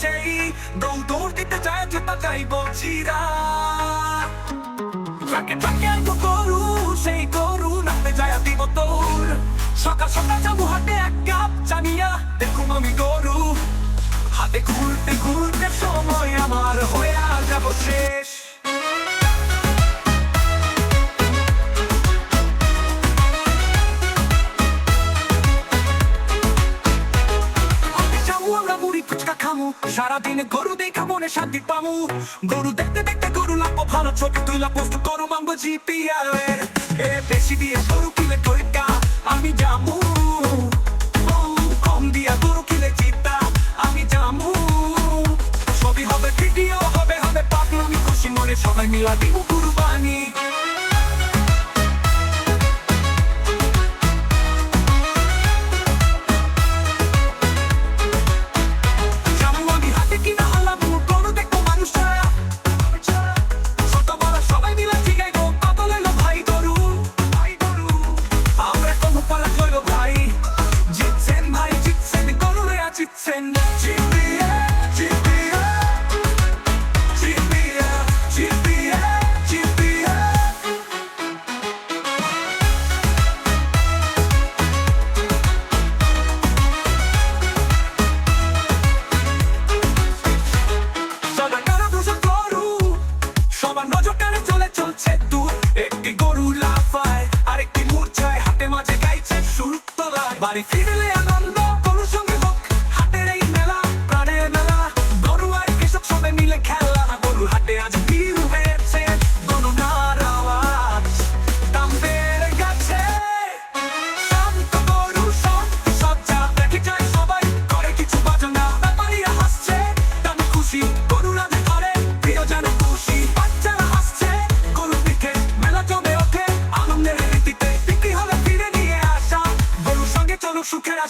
সেই। দৌড় দৌড় দিতে যায় জুতা যাইবো চিরা। ট্রাকে ট্রাকে আইবো গরু, সেই গরু নামে যায় দিব তোর। সকাল সকাল যাব হাটে এক কাপ জানিয়া দেখুন আমি গরু। হাতে ঘুরতে ঘুরতে সময় আমার হয়ে যাব যাব গরু দেখা মনে শান্তি পামু। গরু দেখতে দেখতে গরু লাগবো ভালো ছবি তুইলা পোস্ট করু মানবো জিপিআর এ, বেশি দিয়ে গরু টরিকা আমি জামু খুশি সবাই মিলা দিব কুরবানি জামু আমি হাতে কিনা body feeling like I'm